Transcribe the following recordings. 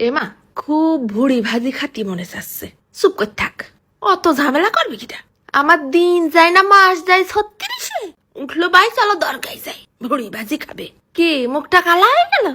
এমা, খুব ভুড়ি ভাজি খাতি মনে চাচ্ছে। চুপ করে থাক। অত ঝামেলা করবি কিটা? আমার দিন যায় না, মাস যায় ছত্রিশে উঠল বাই, চলো দরগাই যাই। ভুড়ি ভাজি খাবে। কি, মুখটা কালা হয়ে গেল?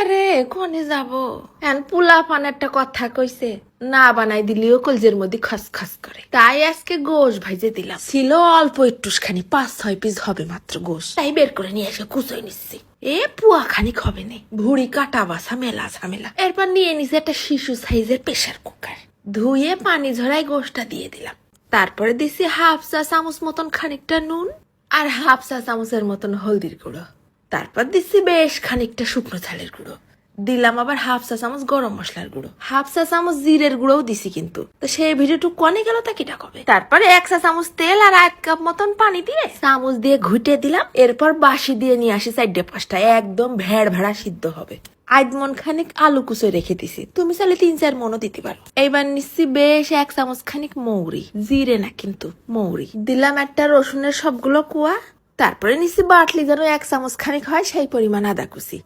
আরে, কোনে যাব? এন পুলা পান একটা কথা কইছে, না বানাই দিলিও কলজের মধ্যে খসখস করে। তাই আজকে গোশ ভাইজে দিলাম। ছিল অল্প একটুখানি পাঁচ, ছয় পিস হবে মাত্র গোশ। তাই বের করে নিয়ে এসে কুচোই নিচ্ছি। এ পুয়া খানিক হবে নে। ভুড়ি কাটা বাসা মেলা ঝামেলা। এরপর নিয়ে নিছে একটা শিশু সাইজের প্রেশার কুকার। ধুয়ে পানি ঝরাই গোশটা দিয়ে দিলাম। তারপরে দিছি হাফ চা চামচ মতন খানিকটা নুন। আর হাফ চা চামচের মতন হলদির গুঁড়ো। তারপর দিচ্ছি বেশ খানিকটা শুকনো ঝালের গুঁড়ো। দিলাম, আবার হাফ চা চামচ গরম মশলার গুঁড়ো। হাফ চা চামচ জিরের গুঁড়োও দিছি কিন্তু। তো সেই ভিডিওটুক কনে গেল তা কিটা কবে? তারপরে এক চা চামচ তেল আর এক কাপ মতন পানি দিয়ে চামচ দিয়ে ঘুটে দিলাম, এরপর বাসি দিয়ে নিয়ে আসি চারটে পাঁচটা একদম ভেড় ভেড়া সিদ্ধ হবে। আধমন খানিক আলু কুচো রেখে দিছি। তুমি চাইলে তিন চার মনও দিতে পারো। এইবার নিচ্ছি বেশ এক চামচ খানিক মৌরি। জিরে না কিন্তু, মৌরি। দিলাম একটা রসুনের সবগুলো কুয়া। তারপরে নিচ্ছি বাটলি যেন এক চামচ খানিক হয়, সেই পরিমাণ আদা কুচি।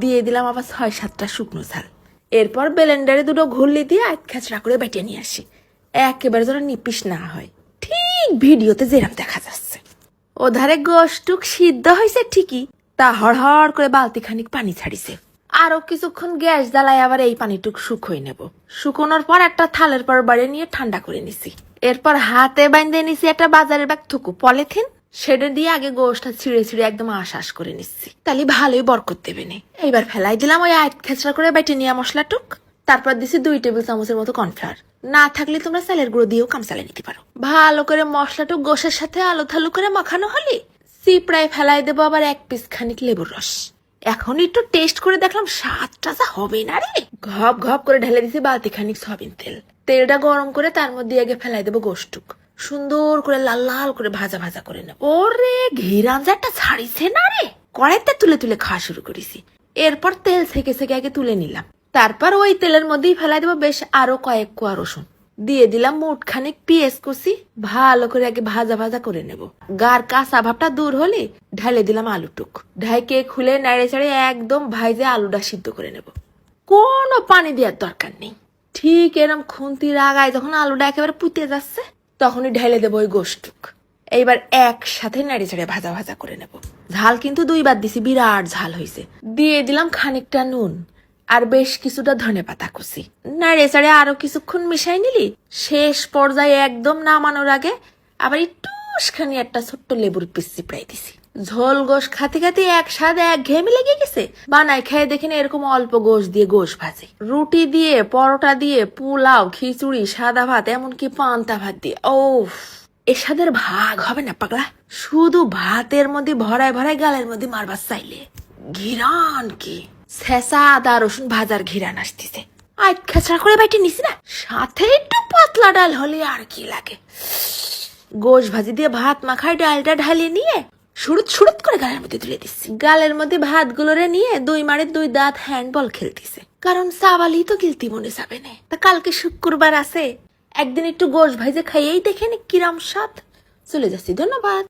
দিয়ে দিলাম আবার ছয় সাতটা শুকনো ঝাল। এরপর ব্লেন্ডারে দুটো ঘুরলি দিয়ে আট খাচড়া করে বেটে নিয়ে আসি। একেবারে যেন নিপিস না হয়। ঠিক ভিডিওতে যেরাম দেখা যাচ্ছে। ওধারে গোষ্ঠটুক সিদ্ধ হয়েছে ঠিকই, তা হড়হড় করে বালতি খানিক পানি ছাড়িছে। আরও কিছুক্ষণ গ্যাস জ্বালায় আবার এই পানিটুক শুকোই নেব। শুকোনোর পর একটা থালের পর বাড়ি নিয়ে ঠান্ডা করে নিছি। এরপর হাতে বাইন্ধে নিছি একটা বাজারের ব্যাগ থুকু পলিথিন সেটা দিয়ে আগে গোষ্ঠটা ছিঁড়ে ছিঁড়ে একদম আশ্বাস করে নিচ্ছি। তাহলে ভালোই বরকত দেবে নে। এইবার ফেলাই দিলাম ওই আট খেচড়া করে বেটে নিয়ে মশলাটুক। তারপর দিছি দুই টেবিল চামচের মতো কর্নফ্লাওয়ার। না থাকলে তোমরা চালের গুঁড়ো দিয়েও কাম চালিয়ে নিতে পারো। ভালো করে মশলাটুক গোশের সাথে আলু থালু করে মাখানো হলে চিপড়ায় ফেলাই দেবো আবার এক পিস খানিক লেবুর রস। এখন একটু টেস্ট করে দেখলাম স্বাদটা যা হবে না রে। ঘপ ঘপ করে ঢেলে দিছি বালতি খানিক সয়াবিন তেল। তেলটা গরম করে তার মধ্যে আগে ফেলাই দেবো গোষ্ঠুক সুন্দর করে লাল লাল করে ভাজা ভাজা করে নেব। ওরে, ঘিরাঞ্জাটা ছাড়িছে না রে। কড়াইতে তুলে তুলে খাওয়া শুরু করেছি। এরপর তেল থেকে থেকে আগে তুলে নিলাম। তারপর ওই তেলের মধ্যেই ফেলাই দেবো বেশ আরও কয়েক কোয়া রসুন। দিয়ে দিলাম মুঠ খানিক পিঁয়াজ কুচি। ভালো করে আগে ভাজা ভাজা করে নেব। গার কাঁচা ভাবটা দূর হলে ঢালে দিলাম আলুটুক। ঢাইকে খুলে নাড়ে চাড়ে একদম ভাইজে আলুটা সিদ্ধ করে নেব। কোনো পানি দেওয়ার দরকার নেই। ঠিক এরম খুন্তির আগায় যখন আলুটা একেবারে পুঁতে যাচ্ছে তখনই ঢেলে দেবো ওই গোষ্ঠুক। এইবার একসাথে নাড়ি ছেড়ে ভাজা ভাজা করে নেব। ঝাল কিন্তু দুইবার দিছি, বিরাট ঝাল হয়েছে দিয়ে দিলাম খানিকটা নুন আর বেশ কিছুটা ধনে পাতা কুচি। নাড়ে চাড়ে আরও কিছুক্ষণ মিশাই নিলি, শেষ পর্যায়ে একদম নামানোর আগে আবার একটুখানি একটা ছোট্ট লেবুর পিস চিপড়াই দিছি। ঝোল গোশ খাতে খাতে এক স্বাদ, এক ঘেমে লেগে গেছে। বানায় খেয়ে দেখি না এরকম অল্প গোশ দিয়ে গোশ ভাজে। রুটি দিয়ে, পরোটা দিয়ে, পোলাও, খিচুড়ি, সাদা ভাত, এমনকি পান্তা ভাত দিয়ে। ও এসাদের ভাগ হবে না পাগলা? শুধু ভাতের মধ্যে ভরায় ভরায় গালের মধ্যে মারবার চাইলে। ঘিরান কি? শেষা আদা রসুন ভাজার ঘিরান আসতেছে। আজ খেচড়া করে বাইটে নিছি না। সাথে একটু পাতলা ডাল হলে আর কি লাগে? গোশ ভাজি দিয়ে ভাত মাখায় ডালটা ঢালিয়ে নিয়ে সুরুত সুরুত করে গালের মধ্যে তুলে দিচ্ছে। গালের মধ্যে ভাতগুলো নিয়ে দুই মারে দুই দাঁত হ্যান্ডবল খেলতেছে। কারণ সাবালি তো গিলতি মনে যাবে না। তা কালকে শুক্রবার আছে। একদিন একটু গোশ ভাইজে খাইয়েই দেখেন কিরম স্বাদ। চলে যাচ্ছি, ধন্যবাদ।